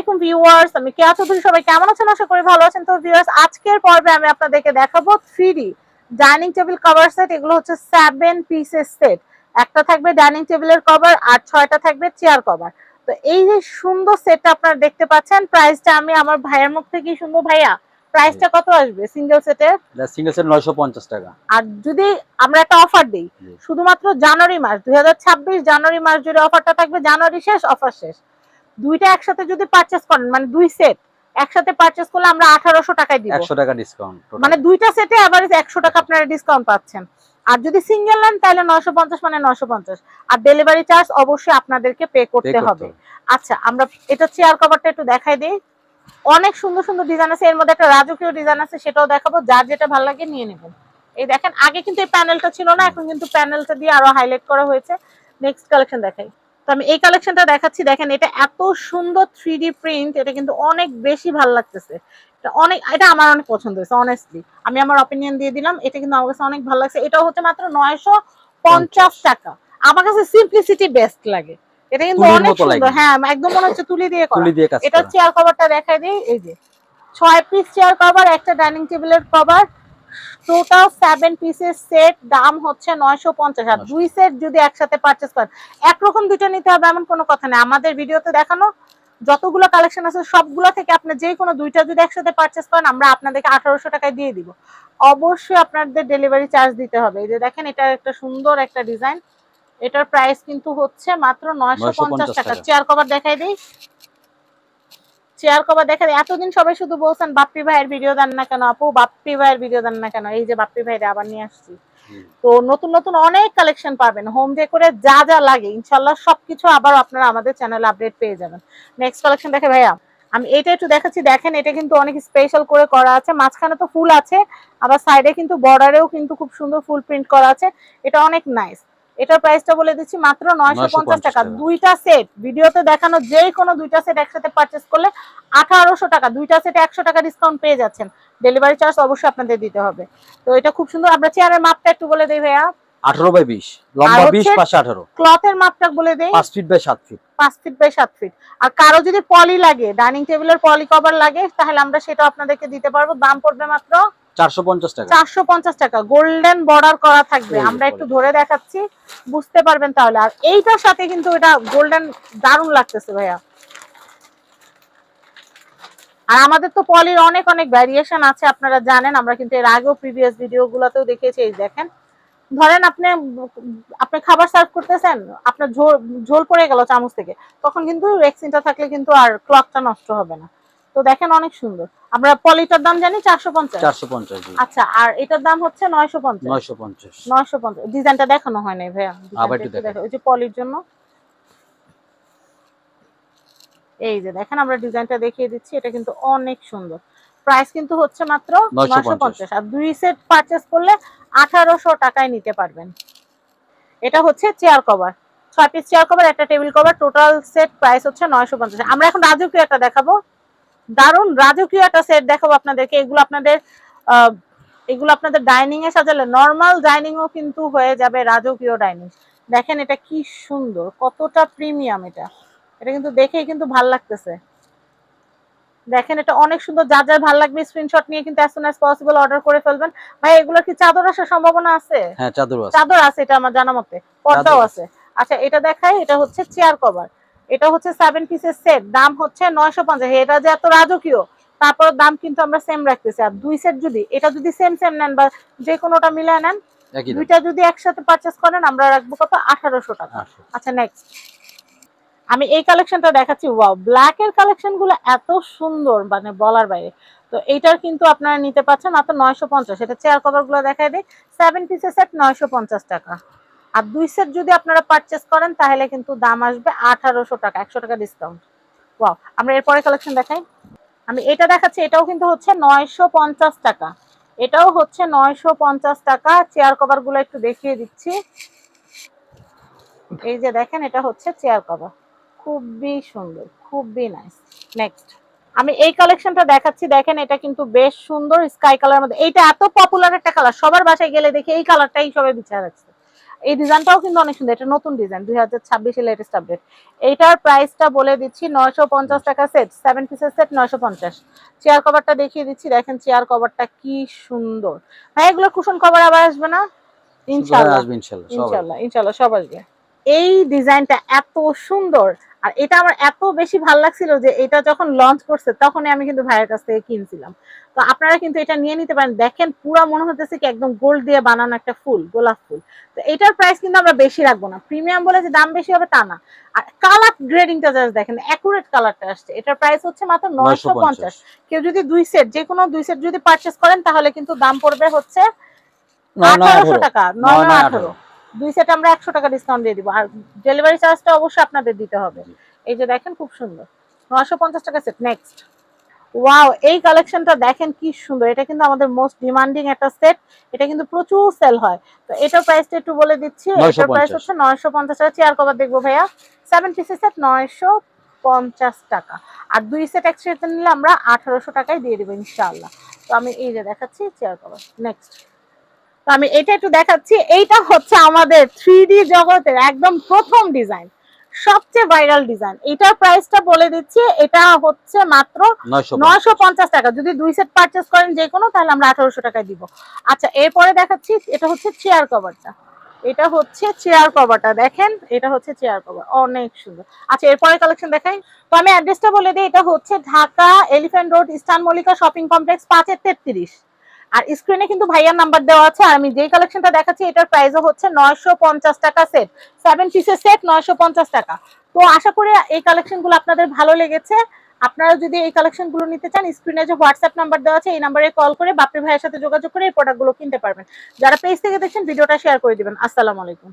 আলাইকুম ভিউয়ার্স আমি কেয়া চৌধুরী সবাই কেমন আছেন? আশা করি ভালো আছেন। তো ভিউয়ার্স আজকের পর্বে আমি আপনাদেরকে দেখাবো three dining table cover set এগুলো হচ্ছে সেভেন পিসের সেট একটা থাকবে ডাইনিং টেবিলের কভার আর ছয়টা থাকবে চেয়ার কভার তো এই যে সুন্দর সেটটা আপনারা দেখতে পাচ্ছেন প্রাইসটা আমি আমার ভাইয়ের মুখ থেকেই শুনব ভাইয়া। প্রাইসটা কত আসবে সিঙ্গেল সেটের সিঙ্গেল সেট নয়শো পঞ্চাশ টাকা। আর যদি আমরা একটা অফার দিই। শুধুমাত্র জানুয়ারি মাস দুই হাজার ছাব্বিশ জানুয়ারি মাস জুড়ে অফারটা থাকবে জানুয়ারি শেষ অফার শেষ। দুইটা একসাথে যদি পারচেস করেন মানে দুই সেট একসাথে পারচেস করলে আমরা আঠারোশো টাকায় দিব। একশো টাকা ডিসকাউন্ট মানে দুইটা সেটে এভারেজ একশো টাকা আপনারা ডিসকাউন্ট পাচ্ছেন। আর যদি সিঙ্গেল নেন তাহলে নয়শো পঞ্চাশ মানে নয়শো পঞ্চাশ। আর ডেলিভারি চার্জ অবশ্যই আপনাদেরকে পে করতে হবে। আচ্ছা আমরা এটা চেয়ার কভারটা একটু দেখাই দিই। অনেক সুন্দর সুন্দর ডিজাইন আছে। এর মধ্যে একটা রাজকীয় ডিজাইন আছে সেটাও দেখাবো। যার যেটা ভালো লাগে নিয়ে নেবেন। এই দেখেন আগে কিন্তু এই প্যানেলটা ছিল না এখন কিন্তু প্যানেলটা দিয়ে আরও হাইলাইট করা হয়েছে। নেক্সট কালেকশন দেখাই। তো আমি এই কালেকশনটা দেখাচ্ছি। দেখেন এটা এত সুন্দর থ্রি প্রিন্ট এটা কিন্তু অনেক বেশি ভালো লাগতেছে। এটা অনেক এটা আমার অনেক পছন্দ হয়েছে অনেস্টলি আমি আমার অপিনিয়ন দিয়ে দিলাম এটা কিন্তু আমার কাছে অনেক ভালো লাগছে। এটা হচ্ছে মাত্র নয়শো পঞ্চাশ টাকা। আমার কাছে সিম্পলিসিটি বেস্ট লাগে। এটা কিন্তু অনেক সুন্দর। হ্যাঁ একদম মনে হচ্ছে তুলি দিয়ে করা। এটা চেয়ার কভারটা দেখাই দিই এই যে। ছয় পিস চেয়ার কভার একটা ডাইনিং টেবিলের কভার টোটাল সেভেন পিসের সেট দাম হচ্ছে নয়শো পঞ্চাশ। আর দুই সেট যদি একসাথে পারচেস করেন একরকম দুইটা নিতে হবে এমন কোনো কথা নেই। আমাদের ভিডিওতে দেখানো যতগুলো কালেকশন আছে সবগুলো থেকে আপনি যে কোনো দুইটা যদি একসাথে পারচেস করেন আমরা আপনাদেরকে আঠারোশো টাকায় দিয়ে দিব। অবশ্যই আপনাদের ডেলিভারি চার্জ দিতে হবে। এই যে দেখেন এটা একটা সুন্দর একটা ডিজাইন এটার প্রাইস কিন্তু হচ্ছে মাত্র নয়শো পঞ্চাশ 950 টাকা। টাকা। চেয়ার কভার দেখাই দিই। চেয়ার কভার দেখা যায় এতদিন সবাই শুধু বলছেন বাপ্পি ভাইয়ের ভিডিও দেন না কেন আপু বাপ্পি ভাইয়ের ভিডিও দেন না কেন? এই যে বাপ্পি ভাইয়ের আবার নিয়ে আসছি। তো নতুন নতুন অনেক কালেকশন পাবেন হোম ডেকোরে যা যা লাগে ইনশাল্লাহ সবকিছু আবার আপনারা আমাদের চ্যানেলে আপডেট পেয়ে যাবেন। নেক্সট কালেকশন দেখে ভাইয়া আমি এটা একটু দেখাচ্ছি দেখেন এটা কিন্তু অনেক স্পেশাল করে করা আছে মাঝখানে তো ফুল আছে আবার সাইডে কিন্তু বর্ডারেও কিন্তু খুব সুন্দর ফুল প্রিন্ট করা আছে এটা অনেক নাইস এটার প্রাইসটা বলে দিচ্ছি মাত্র নয়শো 950 টাকা। দুইটা সেট ভিডিওতে দেখানো যে কোনো দুইটা সেট একসাথে পারচেস করলে আঠারোশো টাকা দুইটা সেটে একশো টাকা ডিসকাউন্ট পেয়ে যাচ্ছেন। ডেলিভারি চার্জ অবশ্যই আপনাদের দিতে হবে। তো এটা খুব সুন্দর। আমরা চেয়ারের মাপটা একটু বলে দিই ভাইয়া। আঠারো বাই বিশ। লম্বা হচ্ছে- বিশ পাশে আঠারো। ক্লথের মাপটা বলে দেই। পাঁচ ফিট বাই সাত ফিট পাঁচ ফিট বাই সাত ফিট আর কারও যদি পলি লাগে ডাইনিং টেবিলের পলি কভার লাগে তাহলে আমরা সেটা আপনাদেরকে দিতে পারব। দাম পড়বে মাত্র চারশো পঞ্চাশ টাকা। চারশো পঞ্চাশ টাকা। গোল্ডেন বর্ডার করা থাকবে। আমরা একটু ধরে দেখাচ্ছি। বুঝতে পারবেন তাহলে। আর এইটার সাথে কিন্তু এটা গোল্ডেন দারুণ লাগতেছে ভাইয়া। আর আমাদের তো পলির অনেক অনেক ভ্যারিয়েশন আছে আপনারা জানেন। আমরা কিন্তু এর আগেও প্রিভিয়াস ভিডিও গুলোতেও দেখিয়েছি এই দেখেন। ধরেন আপনি আপনি খাবার সার্ভ করতেছেন আপনার ঝোল ঝোল পড়ে গেল চামচ থেকে। তখন কিন্তু রেক্সিনটা থাকলে কিন্তু আর ক্লকটা নষ্ট হবে না। তো দেখেন অনেক সুন্দর। আমরা পলিটার দাম জানি চারশো পঞ্চাশ। চারশো পঞ্চাশ আচ্ছা আর এটার দাম হচ্ছে নয়শো পঞ্চাশ। নয়শো পঞ্চাশ। নয়শো পঞ্চাশ। ডিজাইনটা দেখানো হয় নাই ভাইয়া। ওই যে পলির জন্য। এই যে দেখেন আমরা ডিজাইনটা দেখিয়ে দিচ্ছি। এটা কিন্তু অনেক সুন্দর। প্রাইস কিন্তু হচ্ছে মাত্র 950 নয়শো পঞ্চাশ। আর দুই সেট পারচেস করলে আঠারোশো টাকায় নিতে পারবেন। এটা হচ্ছে চেয়ার কভার ছয় পিস চেয়ার কভার একটা table cover total set price হচ্ছে নয়শো পঞ্চাশ। আমরা এখন রাজকীয় একটা দেখাবো। দারুণ রাজকীয় একটা সেট দেখাবো আপনাদেরকে। এগুলো আপনাদের এগুলো আপনাদের ডাইনিং এ সাজালে নর্মাল ডাইনিং ও কিন্তু হয়ে যাবে রাজকীয় ডাইনিং দেখেন এটা কি সুন্দর কতটা প্রিমিয়াম এটা। এটা কিন্তু দেখেই কিন্তু ভালো লাগতেছে। দেখেন এটা অনেক সুন্দর যা যা ভালো লাগবে স্ক্রিনশট নিয়ে কিন্তু as soon as possible order করে ফেলবেন। ভাই এগুলোর কি চাদর আসার সম্ভাবনা আছে? হ্যাঁ চাদর আছে। চাদর আছে এটা আমার জানা মতে পর্দাও আছে। আচ্ছা এটা দেখাই এটা হচ্ছে চেয়ার কভার এটা হচ্ছে সেভেন পিসের সেট দাম হচ্ছে নয়শো পঞ্চাশ। এটা যে এত রাজকীয় তারপর দাম কিন্তু আমরা সেম রাখতেছি। আর দুই সেট যদি এটা যদি সেম সেম নেন বা যে কোনোটা মিলায় নেন দুইটা যদি একসাথে পারচেস করেন আমরা রাখব কত? আঠারোশো টাকা। আচ্ছা নেক্সট আমি এই কালেকশনটা দেখাচ্ছি। ওয়াও ব্ল্যাক এর কালেকশনগুলো এত সুন্দর মানে বলার বাইরে। তো এইটার কিন্তু আপনারা নিতে পারছেন মাত্র নয়শো পঞ্চাশ। এটা চেয়ার কভারগুলো দেখাই দিই। সেভেন পিসের সেট নয়শো পঞ্চাশ টাকা। আর দুই সেট যদি আপনারা পারচেস করেন, তাহলে কিন্তু দাম আসবে আঠারোশো টাকা, একশো টাকা ডিসকাউন্ট ওয়াও আমরা এরপরে কালেকশন দেখাই। আমি এটা দেখাচ্ছি, এটাও কিন্তু হচ্ছে নয়শো পঞ্চাশ টাকা। এটাও হচ্ছে নয়শো পঞ্চাশ টাকা। চেয়ার কভারগুলো একটু দেখিয়ে দিচ্ছি। এই যে দেখেন, এটা হচ্ছে চেয়ার কভার খুবই সুন্দর, খুবই নাইস নেক্সট আমি এই কালেকশনটা দেখাচ্ছি। দেখেন, এটা কিন্তু বেশ সুন্দর স্কাই কালার মধ্যে। এইটা এত পপুলার একটা কালার সবার বাসায় গেলে দেখি এই কালারটাই সবাই বিচার রাখছে। এই ডিজাইনটাও কিন্তু অনেক সুন্দর। এটা নতুন ডিজাইন দুই হাজার ছাব্বিশে লেটেস্ট আপডেট এইটার প্রাইসটা বলে দিচ্ছি নয়শো পঞ্চাশ টাকা সেট সেভেন পিসের সেট নয়শো পঞ্চাশ। চেয়ার কভারটা দেখিয়ে দিচ্ছি দেখেন চেয়ার কভারটা কি সুন্দর। হ্যাঁ এগুলো কুশন কভার আবার আসবে না? ইনশাল্লাহ আসবে ইনশাল্লাহ ইনশাল্লাহ ইনশাল্লাহ সব আসবে। এই ডিজাইনটা এত সুন্দর। আর এটা আমার এত বেশি ভালো লাগছিল যে এটা যখন লঞ্চ করছে তখনই আমি কিন্তু ভাইয়ের কাছ থেকে কিনছিলাম। তো আপনারা কিন্তু এটা নিয়ে নিতে পারেন। দেখেন পুরো মনে হতেছে কি একদম গোল্ড দিয়ে বানানো একটা ফুল গোলাপ ফুল। তো এটার প্রাইস কিন্তু আমরা বেশি রাখব না। প্রিমিয়াম বলে যে দাম বেশি হবে তা না। আর কালার গ্রেডিংটা জাস্ট দেখেন অ্যাকুরেট কালারটা আসছে। এটার প্রাইস হচ্ছে মাত্র নয়শো পঞ্চাশ। কেউ যদি দুই সেট যে কোনো দুই সেট যদি পারচেস করেন তাহলে কিন্তু দাম পড়বে হচ্ছে আঠারোশো টাকা নয় আঠারো। দুই সেট আমরা একশো টাকা ডিসকাউন্ট দিয়ে দিব। আর ডেলিভারি চার্জটা অবশ্যই আপনাদের দিতে হবে। এই যে দেখেন খুব সুন্দর। নয়শো পঞ্চাশ টাকা সেট নেক্সট ওয়াও এই কালেকশনটা দেখেন কি সুন্দর। এটা কিন্তু আমাদের মোস্ট ডিমান্ডিং একটা সেট এটা কিন্তু প্রচুর সেল হয়। তো এটার প্রাইসটা একটু বলে দিচ্ছি। এটার প্রাইস হচ্ছে নয়শো পঞ্চাশ টাকা। চেয়ার কভার দেখব ভাইয়া। সেভেন পিসের সেট নয়শো পঞ্চাশ টাকা। আর দুই সেট একসাথে নিলে আমরা আঠারোশো টাকায় দিয়ে দেবো ইনশাআল্লাহ। তো আমি এই যে দেখাচ্ছি চেয়ার কভার নেক্সট তো আমি এটা একটু দেখাচ্ছি। এইটা হচ্ছে আমাদের থ্রি জগতের একদম প্রথম ডিজাইন সবচেয়ে ভাইরাল ডিজাইন। এটার প্রাইসটা বলে দিচ্ছি এটা হচ্ছে মাত্র নয়শো পঞ্চাশ। টাকা। যদি দুই সেট পারচেস করেন যে কোনো তাহলে আমরা আঠারোশো টাকায় দিব। আচ্ছা এরপরে দেখাচ্ছি এটা হচ্ছে চেয়ার কভারটা এটা হচ্ছে চেয়ার কভারটা দেখেন এটা হচ্ছে চেয়ার কভার অনেক সুন্দর। আচ্ছা এরপরে কালেকশন দেখাই। তো আমি অ্যাড্রেসটা বলে দিই এটা হচ্ছে Dhaka elephant road eastern Mallika shopping complex পাঁচের তেত্রিশ। আর স্ক্রিনে কিন্তু ভাইয়ার নাম্বার দেওয়া আছে, আর আমি যেই কালেকশনটা দেখাচ্ছি, এটার প্রাইসও হচ্ছে নয়শো পঞ্চাশ টাকা সেট সেভেন পিসের সেট নয়শো পঞ্চাশ টাকা। তো আশা করি এই কালেকশনগুলো আপনাদের ভালো লেগেছে। আপনারা যদি এই কালেকশনগুলো নিতে চান স্ক্রিনে যে হোয়াটসঅ্যাপ নাম্বার দেওয়া আছে, এই নাম্বারে কল করে বাপরি ভাইয়ের সাথে যোগাযোগ করে এই প্রোডাক্টগুলো কিনতে পারবেন। যারা পেজ থেকে দেখছেন, ভিডিওটা শেয়ার করে দিবেন। আসসালামু আলাইকুম।